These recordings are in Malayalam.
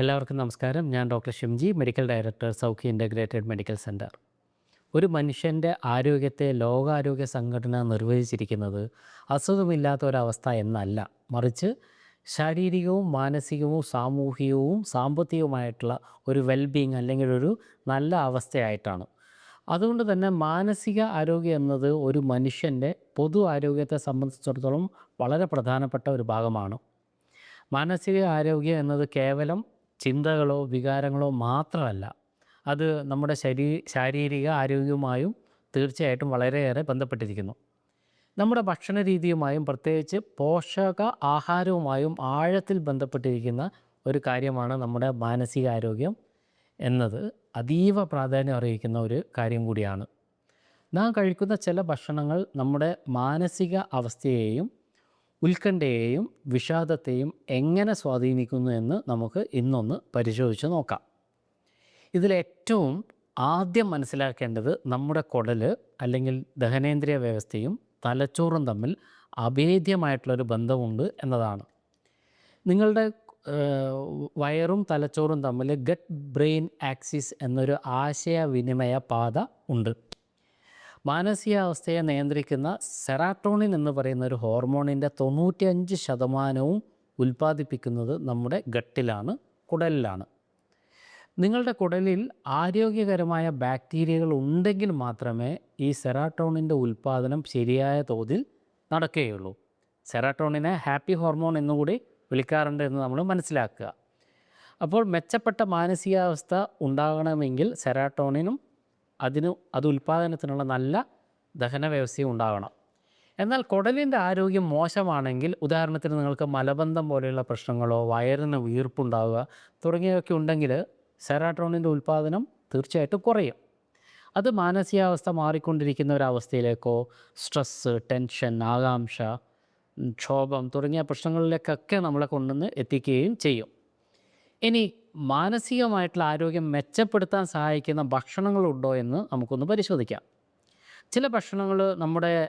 എല്ലാവർക്കും നമസ്കാരം. ഞാൻ doctor Shimji medical director Saukhya integrated medical centre ഒരു മനുഷ്യന്റെ ആരോഗ്യത്തെ ലോകാരോഗ്യ സംഘടന നിർവചിച്ചിരിക്കുന്നത് അസുഖമില്ലാത്ത ഒരവസ്ഥ എന്നല്ല. മറിച്ച് ശാരീരികവും മാനസികവും സാമൂഹികവും സാമ്പത്തികവുമായിട്ടുള്ള ഒരു വെൽബീങ് അല്ലെങ്കിൽ ഒരു നല്ല അവസ്ഥയായിട്ടാണ്. അതുകൊണ്ട് തന്നെ മാനസിക ആരോഗ്യം എന്നത് ഒരു മനുഷ്യന്റെ പൊതു ആരോഗ്യത്തെ സംബന്ധിച്ചിടത്തോളം വളരെ പ്രധാനപ്പെട്ട ഒരു ഭാഗമാണ്. മാനസിക ആരോഗ്യം എന്നത് കേവലം ചിന്തകളോ വികാരങ്ങളോ മാത്രമല്ല അത് നമ്മുടെ ശരീ ശാരീരിക ആരോഗ്യവുമായും തീർച്ചയായിട്ടും വളരെയേറെ ബന്ധപ്പെട്ടിരിക്കുന്നു. നമ്മുടെ ഭക്ഷണ രീതിയുമായും പ്രത്യേകിച്ച് പോഷക ആഹാരവുമായും ആഴത്തിൽ ബന്ധപ്പെട്ടിരിക്കുന്ന ഒരു കാര്യമാണ് നമ്മുടെ മാനസികാരോഗ്യം എന്നത്. അതീവ പ്രാധാന്യം അറിയിക്കുന്ന ഒരു കാര്യം കൂടിയാണ്. നാം കഴിക്കുന്ന ചില ഭക്ഷണങ്ങൾ നമ്മുടെ മാനസിക അവസ്ഥയെയും ഉത്കണ്ഠയെയും വിഷാദത്തെയും എങ്ങനെ സ്വാധീനിക്കുന്നു എന്ന് നമുക്ക് ഇന്നൊന്ന് പരിശോധിച്ച് നോക്കാം. ഇതിലേറ്റവും ആദ്യം മനസ്സിലാക്കേണ്ടത് നമ്മുടെ കുടൽ അല്ലെങ്കിൽ ദഹനേന്ദ്രിയ വ്യവസ്ഥയും തലച്ചോറും തമ്മിൽ അഭേദ്യമായിട്ടുള്ളൊരു ബന്ധമുണ്ട് എന്നതാണ്. നിങ്ങളുടെ വയറും തലച്ചോറും തമ്മിൽ ഗട്ട് ബ്രെയിൻ ആക്സിസ് എന്നൊരു ആശയവിനിമയ പാത ഉണ്ട്. മാനസികാവസ്ഥയെ നിയന്ത്രിക്കുന്ന സെറാട്ടോണിൻ എന്ന് പറയുന്ന ഒരു ഹോർമോണിന്റെ തൊണ്ണൂറ്റിയഞ്ച് ശതമാനവും ഉൽപ്പാദിപ്പിക്കുന്നത് നമ്മുടെ ഗട്ടിലാണ് കുടലിലാണ്. നിങ്ങളുടെ കുടലിൽ ആരോഗ്യകരമായ ബാക്ടീരിയകൾ ഉണ്ടെങ്കിൽ മാത്രമേ ഈ സെറാട്ടോണിന്റെ ഉൽപ്പാദനം ശരിയായ തോതിൽ നടക്കുകയുള്ളൂ. സെറാട്ടോണിനെ ഹാപ്പി ഹോർമോൺ എന്നുകൂടി വിളിക്കാറുണ്ട് എന്ന് നമ്മൾ മനസ്സിലാക്കുക. അപ്പോൾ മെച്ചപ്പെട്ട മാനസികാവസ്ഥ ഉണ്ടാകണമെങ്കിൽ സെറാട്ടോണിനും അതിന് അത് ഉൽപ്പാദനത്തിനുള്ള നല്ല ദഹന വ്യവസ്ഥയും ഉണ്ടാകണം എന്നാൽ കുടലിന്റെ ആരോഗ്യം മോശമാണെങ്കിൽ ഉദാഹരണത്തിന് നിങ്ങൾക്ക് മലബന്ധം പോലെയുള്ള പ്രശ്നങ്ങളോ വയറിന് വീർപ്പുണ്ടാവുക തുടങ്ങിയവയൊക്കെ ഉണ്ടെങ്കിൽ സെറാട്രോണിന്റെ ഉൽപ്പാദനം തീർച്ചയായിട്ടും കുറയും. അത് മാനസികാവസ്ഥ മാറിക്കൊണ്ടിരിക്കുന്ന ഒരവസ്ഥയിലേക്കോ സ്ട്രെസ്സ് ടെൻഷൻ ആകാംക്ഷ ക്ഷോഭം തുടങ്ങിയ പ്രശ്നങ്ങളിലേക്കൊക്കെ നമ്മളെ കൊണ്ടുവന്ന് എത്തിക്കുകയും ചെയ്യും. ഇനി മാനസികമായിട്ടുള്ള ആരോഗ്യം മെച്ചപ്പെടുത്താൻ സഹായിക്കുന്ന ഭക്ഷണങ്ങളുണ്ടോ എന്ന് നമുക്കൊന്ന് പരിശോധിക്കാം. ചില ഭക്ഷണങ്ങൾ നമ്മുടെ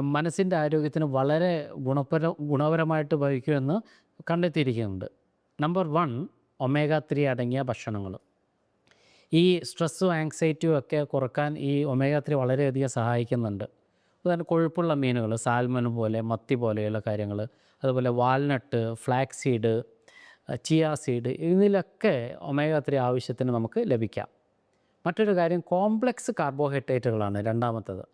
മനസ്സിന്റെ ആരോഗ്യത്തിന് വളരെ ഗുണപര ഗുണപരമായിട്ട് ഭവിക്കുമെന്ന് കണ്ടെത്തിയിരിക്കുന്നുണ്ട്. നമ്പർ വൺ ഒമേഗ ത്രീ അടങ്ങിയ ഭക്ഷണങ്ങൾ. ഈ സ്ട്രെസ്സും ആങ്സൈറ്റിയും ഒക്കെ കുറയ്ക്കാൻ ഈ ഒമേഗ ത്രീ വളരെയധികം സഹായിക്കുന്നുണ്ട്. ഉദാഹരണം കൊഴുപ്പുള്ള മീനുകൾ സാൽമൺ പോലെ മത്തി പോലെയുള്ള കാര്യങ്ങൾ അതുപോലെ walnut flaxseed seed chia seed ഇതിലൊക്കെ ഒമേഗ ത്രീ ആവശ്യത്തിന് നമുക്ക് ലഭിക്കാം. മറ്റൊരു കാര്യം കോംപ്ലക്സ് കാർബോഹൈഡ്രേറ്റുകളാണ് രണ്ടാമത്തത്.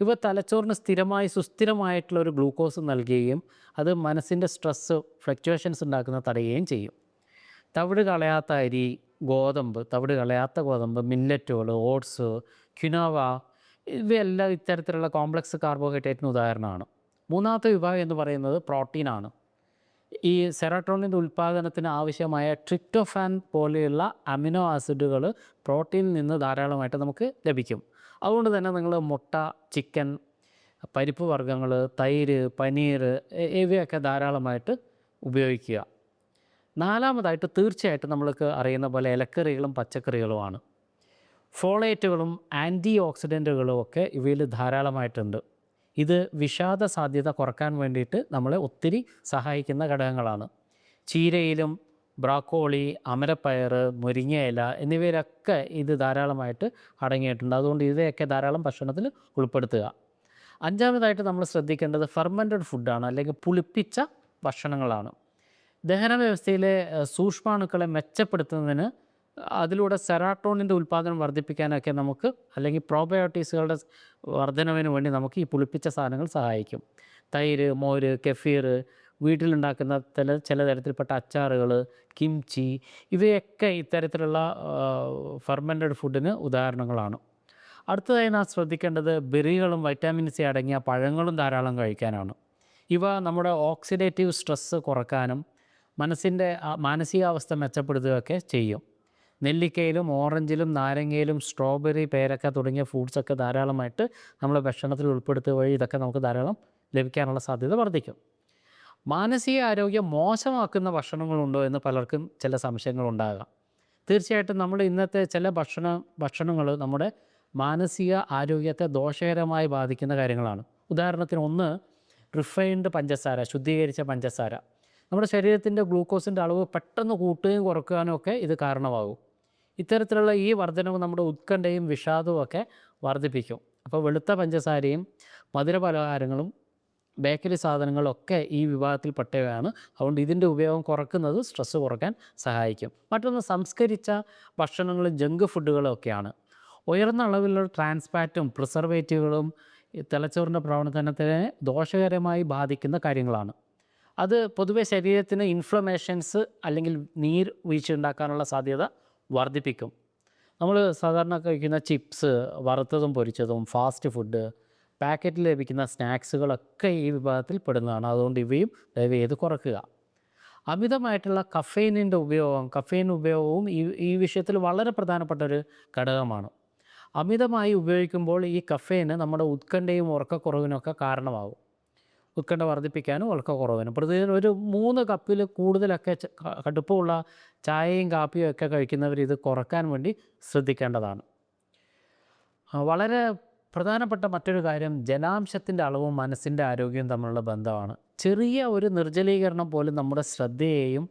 ഇവ തലച്ചോറിന് സ്ഥിരമായി സുസ്ഥിരമായിട്ടുള്ള ഒരു ഗ്ലൂക്കോസ് നൽകുകയും അത് മനസ്സിന്റെ സ്ട്രെസ്സ് ഫ്ലക്ച്വേഷൻസ് ഉണ്ടാക്കുന്ന തടയുകയും ചെയ്യും. തവിട് കളയാത്ത അരി ഗോതമ്പ് തവിട് കളയാത്ത ഗോതമ്പ് മില്ലറ്റുകൾ ഓട്സ് ക്യുനോവ ഇവയെല്ലാം ഇത്തരത്തിലുള്ള കോംപ്ലക്സ് കാർബോഹൈഡ്രേറ്റിന് ഉദാഹരണമാണ്. മൂന്നാമത്തെ വിഭാഗം എന്ന് പറയുന്നത് പ്രോട്ടീനാണ് ഈ സെറട്ടോണിന്റെ ഉൽപ്പാദനത്തിന് ആവശ്യമായ ട്രിപ്റ്റോഫാൻ പോലെയുള്ള അമിനോ ആസിഡുകൾ പ്രോട്ടീനിൽ നിന്ന് ധാരാളമായിട്ട് നമുക്ക് ലഭിക്കും. അതുകൊണ്ട് തന്നെ നിങ്ങൾ മുട്ട ചിക്കൻ പരിപ്പ് വർഗങ്ങൾ തൈര് പനീർ ഇവയൊക്കെ ധാരാളമായിട്ട് ഉപയോഗിക്കുക. നാലാമതായിട്ട് തീർച്ചയായിട്ടും നമ്മൾക്ക് അറിയുന്ന പോലെ ഇലക്കറികളും പച്ചക്കറികളുമാണ്. ഫോളേറ്റുകളും ആന്റി ഓക്സിഡന്റുകളും ഒക്കെ ഇവയിൽ ധാരാളമായിട്ടുണ്ട്. ഇത് വിഷാദ സാധ്യത കുറയ്ക്കാൻ വേണ്ടിയിട്ട് നമ്മളെ ഒത്തിരി സഹായിക്കുന്ന ഘടകങ്ങളാണ്. ചീരയിലും ബ്രാക്കോളി അമരപ്പയർ മുരിങ്ങയില എന്നിവയിലൊക്കെ ഇത് ധാരാളമായിട്ട് അടങ്ങിയിട്ടുണ്ട്. അതുകൊണ്ട് ഇവയൊക്കെ ധാരാളം ഭക്ഷണത്തിൽ ഉൾപ്പെടുത്തുക. അഞ്ചാമതായിട്ട് നമ്മൾ ശ്രദ്ധിക്കേണ്ടത് ഫെർമെന്റഡ് ഫുഡാണ് അല്ലെങ്കിൽ പുളിപ്പിച്ച ഭക്ഷണങ്ങളാണ്. ദഹന വ്യവസ്ഥയിലെ സൂക്ഷ്മാണുക്കളെ മെച്ചപ്പെടുത്തുന്നതിന് അതിലൂടെ സെറാട്ടോണിന്റെ ഉൽപ്പാദനം വർദ്ധിപ്പിക്കാനൊക്കെ നമുക്ക് അല്ലെങ്കിൽ പ്രോബയോട്ടിക്സുകളുടെ വർധനവിന് വേണ്ടി നമുക്ക് ഈ പുളിപ്പിച്ച സാധനങ്ങൾ സഹായിക്കും. തൈര് മോര് കെഫീർ വീട്ടിലുണ്ടാക്കുന്ന ചില ചില തരത്തിൽപ്പെട്ട അച്ചാറുകൾ കിംച്ചി ഇവയൊക്കെ ഇത്തരത്തിലുള്ള ഫെർമെന്റഡ് ഫുഡിന് ഉദാഹരണങ്ങളാണ്. അടുത്തതായി നാം ശ്രദ്ധിക്കേണ്ടത് ബെറികളും വൈറ്റാമിൻ സി അടങ്ങിയ പഴങ്ങളും ധാരാളം കഴിക്കാനാണ്. ഇവ നമ്മുടെ ഓക്സിഡേറ്റീവ് സ്ട്രെസ്സ് കുറക്കാനും മനസ്സിന്റെ മാനസികാവസ്ഥ മെച്ചപ്പെടുത്തുകയൊക്കെ ചെയ്യും. നെല്ലിക്കയിലും ഓറഞ്ചിലും നാരങ്ങയിലും സ്ട്രോബെറി പേരക്ക തുടങ്ങിയ ഫ്രൂട്ട്സൊക്കെ ധാരാളമായിട്ട് നമ്മൾ ഭക്ഷണത്തിൽ ഉൾപ്പെടുത്തുക വഴി ഇതൊക്കെ നമുക്ക് ധാരാളം ലഭിക്കാനുള്ള സാധ്യത വർദ്ധിക്കും. മാനസിക ആരോഗ്യം മോശമാക്കുന്ന ഭക്ഷണങ്ങളുണ്ടോ എന്ന് പലർക്കും ചില സംശയങ്ങളുണ്ടാകാം തീർച്ചയായിട്ടും നമ്മൾ ഇന്നത്തെ ചില ഭക്ഷണ ഭക്ഷണങ്ങൾ നമ്മുടെ മാനസിക ആരോഗ്യത്തെ ദോഷകരമായി ബാധിക്കുന്ന കാര്യങ്ങളാണ്. ഉദാഹരണത്തിന് ഒന്ന് റിഫൈൻഡ് പഞ്ചസാര ശുദ്ധീകരിച്ച പഞ്ചസാര. നമ്മുടെ ശരീരത്തിന്റെ ഗ്ലൂക്കോസിന്റെ അളവ് പെട്ടെന്ന് കൂട്ടുകയും കുറയ്ക്കാനും ഒക്കെ ഇത് കാരണമാകും. ഇത്തരത്തിലുള്ള ഈ വർധനവ് നമ്മുടെ ഉത്കണ്ഠയും വിഷാദവും ഒക്കെ വർദ്ധിപ്പിക്കും അപ്പോൾ വെളുത്ത പഞ്ചസാരയും മധുര പലഹാരങ്ങളും ബേക്കറി സാധനങ്ങളൊക്കെ ഈ വിഭാഗത്തിൽ പെട്ടവയാണ് അതുകൊണ്ട് ഇതിന്റെ ഉപയോഗം കുറക്കുന്നത് സ്ട്രെസ്സ് കുറയ്ക്കാൻ സഹായിക്കും. മറ്റൊന്ന് സംസ്കരിച്ച ഭക്ഷണങ്ങളും ജങ്ക് ഫുഡുകളും ഒക്കെയാണ്. ഉയർന്ന അളവിലുള്ള ട്രാൻസ്പാറ്റും പ്രിസർവേറ്റീവുകളും തലച്ചോറിന്റെ പ്രവർത്തനത്തിനെ ദോഷകരമായി ബാധിക്കുന്ന കാര്യങ്ങളാണ്. അത് പൊതുവെ ശരീരത്തിന് ഇൻഫ്ലമേഷൻസ് അല്ലെങ്കിൽ നീർ വീഴ്ച ഉണ്ടാക്കാനുള്ള സാധ്യത വർദ്ധിപ്പിക്കും. നമ്മൾ സാധാരണ കഴിക്കുന്ന ചിപ്സ് വറുത്തതും പൊരിച്ചതും ഫാസ്റ്റ് ഫുഡ് പാക്കറ്റിൽ ലഭിക്കുന്ന സ്നാക്സുകളൊക്കെ ഈ വിഭാഗത്തിൽ പെടുന്നതാണ്. അതുകൊണ്ട് ഇവയും ദയവ് ചെയ്ത് കുറക്കുക. അമിതമായിട്ടുള്ള കഫെയിനിന്റെ ഉപയോഗം കഫെയിൻ ഉപയോഗവും ഈ ഈ വിഷയത്തിൽ വളരെ പ്രധാനപ്പെട്ട ഒരു ഘടകമാണ്. അമിതമായി ഉപയോഗിക്കുമ്പോൾ ഈ കഫെയിന് നമ്മുടെ ഉത്കണ്ഠയും ഉറക്കക്കുറവിനൊക്കെ കാരണമാകും ഉത്കണ്ഠ വർദ്ധിപ്പിക്കാനും ഉറക്കക്കുറവിനും പ്രതിദിനം ഒരു മൂന്ന് കപ്പിൽ കൂടുതലൊക്കെ കടുപ്പമുള്ള ചായയും കാപ്പിയും ഒക്കെ കഴിക്കുന്നവർ ഇത് കുറയ്ക്കാൻ വേണ്ടി ശ്രദ്ധിക്കേണ്ടതാണ്. വളരെ പ്രധാനപ്പെട്ട മറ്റൊരു കാര്യം ജലാംശത്തിന്റെ അളവും മനസ്സിന്റെ ആരോഗ്യവും തമ്മിലുള്ള ബന്ധമാണ്. ചെറിയ ഒരു നിർജലീകരണം പോലും നമ്മുടെ ശ്രദ്ധയെയും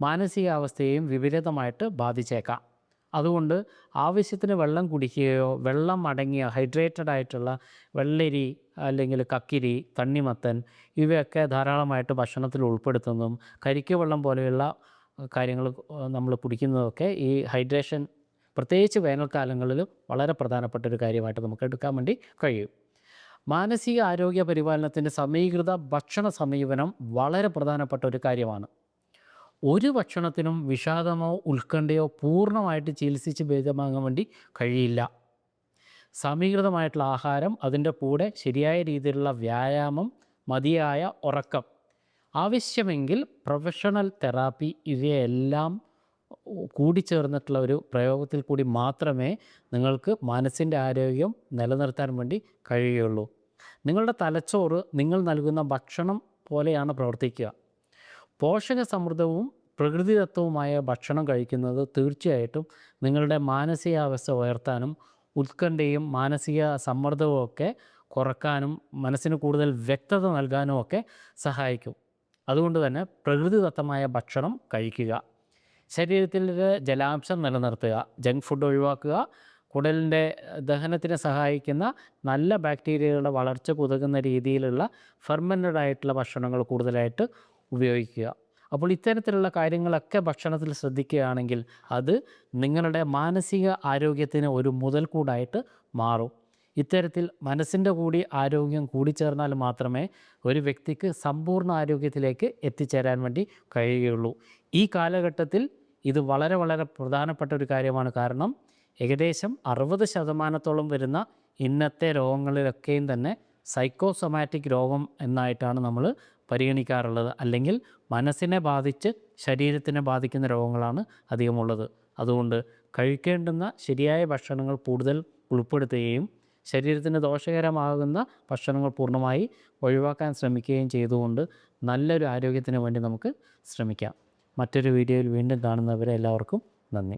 മാനസികാവസ്ഥയെയും വിപരീതമായിട്ട് ബാധിച്ചേക്കാം. അതുകൊണ്ട് ആവശ്യത്തിന് വെള്ളം കുടിക്കുകയോ വെള്ളം അടങ്ങിയ ഹൈഡ്രേറ്റഡ് ആയിട്ടുള്ള വെള്ളരി അല്ലെങ്കിൽ കക്കിരി തണ്ണിമത്തൻ ഇവയൊക്കെ ധാരാളമായിട്ട് ഭക്ഷണത്തിൽ ഉൾപ്പെടുത്തുന്നതും കരിക്ക വെള്ളം പോലെയുള്ള കാര്യങ്ങൾ നമ്മൾ കുടിക്കുന്നതൊക്കെ ഈ ഹൈഡ്രേഷൻ പ്രത്യേകിച്ച് വേനൽക്കാലങ്ങളിൽ വളരെ പ്രധാനപ്പെട്ട ഒരു കാര്യമായിട്ട് നമുക്ക് എടുക്കാൻ വേണ്ടി കഴിയും. മാനസിക ആരോഗ്യ പരിപാലനത്തിന്റെ സമീകൃത ഭക്ഷണ സമീപനം വളരെ പ്രധാനപ്പെട്ട ഒരു കാര്യമാണ്. ഒരു ഭക്ഷണത്തിനും വിഷാദമോ ഉത്കണ്ഠയോ പൂർണമായിട്ട് ചികിത്സിച്ച് ഭേദമാകാൻ വേണ്ടി കഴിയില്ല. സമീകൃതമായിട്ടുള്ള ആഹാരം അതിന്റെ കൂടെ ശരിയായ രീതിയിലുള്ള വ്യായാമം മതിയായ ഉറക്കം. ആവശ്യമെങ്കിൽ പ്രൊഫഷണൽ തെറാപ്പി ഇവയെല്ലാം കൂടിച്ചേർന്നിട്ടുള്ള ഒരു പ്രയോഗത്തിൽ കൂടി മാത്രമേ നിങ്ങൾക്ക് മനസ്സിന്റെ ആരോഗ്യം നിലനിർത്താൻ വേണ്ടി കഴിയുകയുള്ളൂ. നിങ്ങളുടെ തലച്ചോറ് നിങ്ങൾ നൽകുന്ന ഭക്ഷണം പോലെയാണ് പ്രവർത്തിക്കുക. പോഷക സമൃദ്ധവും പ്രകൃതിദത്തവുമായ ഭക്ഷണം കഴിക്കുന്നത് തീർച്ചയായിട്ടും നിങ്ങളുടെ മാനസികാവസ്ഥ ഉയർത്താനും ഉത്കണ്ഠയും മാനസിക സമ്മർദ്ദവും ഒക്കെ കുറക്കാനും മനസ്സിന് കൂടുതൽ വ്യക്തത നൽകാനും ഒക്കെ സഹായിക്കും. അതുകൊണ്ട് തന്നെ പ്രകൃതിദത്തമായ ഭക്ഷണം കഴിക്കുക. ശരീരത്തിലെ ജലാംശം നിലനിർത്തുക ജങ്ക് ഫുഡ് ഒഴിവാക്കുക കുടലിന്റെ ദഹനത്തിന് സഹായിക്കുന്ന നല്ല ബാക്ടീരിയകളുടെ വളർച്ച പുതുകുന്ന രീതിയിലുള്ള ഫെർമന്റഡ് ആയിട്ടുള്ള ഭക്ഷണങ്ങൾ കൂടുതലായിട്ട് ഉപയോഗിക്കുക. അപ്പോൾ ഇത്തരത്തിലുള്ള കാര്യങ്ങളൊക്കെ ഭക്ഷണത്തിൽ ശ്രദ്ധിക്കുകയാണെങ്കിൽ അത് നിങ്ങളുടെ മാനസിക ആരോഗ്യത്തിന് ഒരു മുതൽക്കൂടായിട്ട് മാറും. ഇത്തരത്തിൽ മനസ്സിന്റെ കൂടി ആരോഗ്യം കൂടിച്ചേർന്നാൽ മാത്രമേ ഒരു വ്യക്തിക്ക് സമ്പൂർണ ആരോഗ്യത്തിലേക്ക് എത്തിച്ചേരാൻ വേണ്ടി കഴിയുകയുള്ളൂ. ഈ കാലഘട്ടത്തിൽ ഇത് വളരെ വളരെ പ്രധാനപ്പെട്ട ഒരു കാര്യമാണ്. കാരണം ഏകദേശം അറുപത് ശതമാനത്തോളം വരുന്ന ഇന്നത്തെ രോഗങ്ങളിലൊക്കെയും തന്നെ സൈക്കോസൊമാറ്റിക് രോഗം എന്നായിട്ടാണ് നമ്മൾ പരിഗണിക്കാറുള്ളത്. അല്ലെങ്കിൽ മനസ്സിനെ ബാധിച്ച് ശരീരത്തിനെ ബാധിക്കുന്ന രോഗങ്ങളാണ് അധികമുള്ളത്. അതുകൊണ്ട് കഴിക്കേണ്ടുന്ന ശരിയായ ഭക്ഷണങ്ങൾ കൂടുതൽ ഉൾപ്പെടുത്തുകയും ശരീരത്തിന് ദോഷകരമാകുന്ന ഭക്ഷണങ്ങൾ പൂർണമായി ഒഴിവാക്കാൻ ശ്രമിക്കുകയും ചെയ്തുകൊണ്ട് നല്ലൊരു ആരോഗ്യത്തിന് വേണ്ടി നമുക്ക് ശ്രമിക്കാം. മറ്റൊരു വീഡിയോയിൽ വീണ്ടും കാണുന്നവരെ എല്ലാവർക്കും നന്ദി.